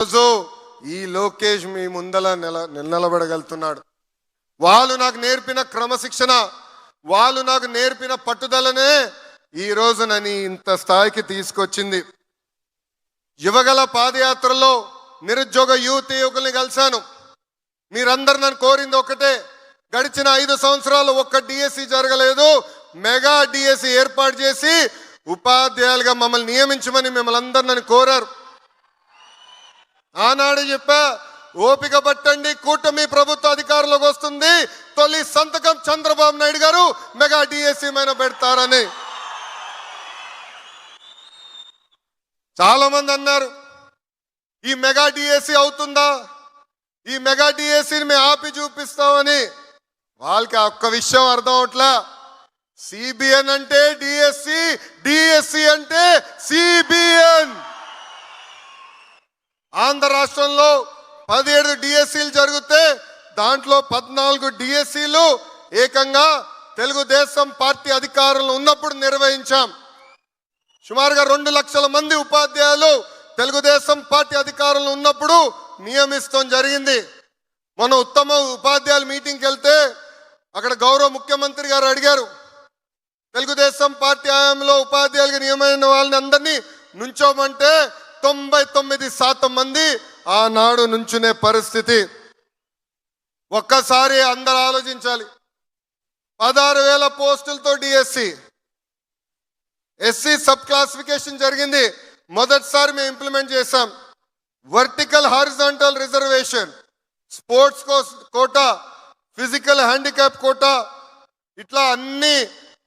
రోజు ఈ లోకేష్ మీ ముందల నిల నిలబడగలుగుతున్నాడు వాళ్ళు నాకు నేర్పిన క్రమశిక్షణ వాళ్ళు నాకు నేర్పిన పట్టుదలనే ఈ రోజు నన్ను ఇంత స్థాయికి తీసుకొచ్చింది. యువగల పాదయాత్రలో నిరుద్యోగ యువతి యువకుల్ని కలిశాను. మీరందరు నన్ను కోరింది ఒకటే గడిచిన ఐదు సంవత్సరాలు ఒక్క డిఎస్సి జరగలేదు మెగా డిఎస్సి ఏర్పాటు చేసి ఉపాధ్యాయులుగా మమ్మల్ని నియమించమని మిమ్మల్ని అందరు నన్ను కోరారు. ఆనాడు చెప్పా ఓపిక పట్టండి కూటమి ప్రభుత్వ అధికారంలోకి వస్తుంది. తొలి సంతకం చంద్రబాబు నాయుడు గారు మెగా డిఎస్సీ మీద పెడతారని. చాలా మంది అన్నారు ఈ మెగా డిఎస్సి అవుతుందా? ఈ మెగా డిఎస్సీని మేము ఆపి చూపిస్తామని. వాళ్ళకి ఒక్క విషయం అర్థం అవట్లా. సిబిఎన్ అంటే డిఎస్సి అంటే సిబిఎన్ ఆంధ్ర రాష్ట్రంలో పదిహేడు డిఎస్సీలు జరిగితే దాంట్లో పద్నాలుగు డిఎస్సీలు ఏకంగా తెలుగుదేశం పార్టీ అధికారంలో ఉన్నప్పుడు నిర్వహించాం. సుమారుగా రెండు లక్షల మంది ఉపాధ్యాయులు తెలుగుదేశం పార్టీ అధికారంలో ఉన్నప్పుడు నియమిస్తాం జరిగింది. మన ఉత్తమ ఉపాధ్యాయుల మీటింగ్కి వెళ్తే అక్కడ గౌరవ ముఖ్యమంత్రి గారు అడిగారు తెలుగుదేశం పార్టీ హయాంలో ఉపాధ్యాయులుగా నియమైన వాళ్ళని అందరినీ నుంచోమంటే తొంభై తొమ్మిది శాతం మంది ఆనాడు నుంచునే పరిస్థితి. ఒక్కసారి అందరు ఆలోచించాలి. పదహారు వేల పోస్టులతో డిఎస్సి ఎస్సీ సబ్ క్లాసిఫికేషన్ జరిగింది. మొదటిసారి మేము ఇంప్లిమెంట్ చేశాం. Vertical horizontal reservation sports quota physical handicap quota ఇట్లా అన్ని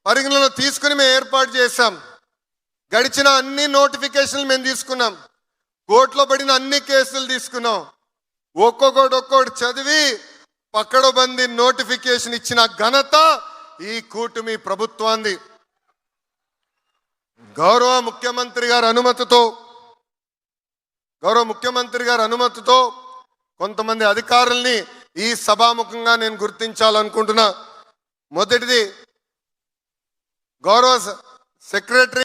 పరిగణలో తీసుకుని మేము ఏర్పాటు చేశాం. గడిచిన అన్ని నోటిఫికేషన్లు మేము తీసుకున్నాం. కోర్టులో పడిన అన్ని కేసులు తీసుకున్నాం. ఒక్కొక్కటి ఒక్కొక్కటి చదివి పక్కడబంది నోటిఫికేషన్ ఇచ్చిన ఘనత ఈ కూటమి ప్రభుత్వాన్ని గౌరవ ముఖ్యమంత్రి గారి అనుమతితో గౌరవ ముఖ్యమంత్రి గారి అనుమతితో కొంతమంది అధికారుల్ని ఈ సభాముఖంగా నేను గుర్తించాలనుకుంటున్నా. మొదటిది గౌరవ సెక్రటరీ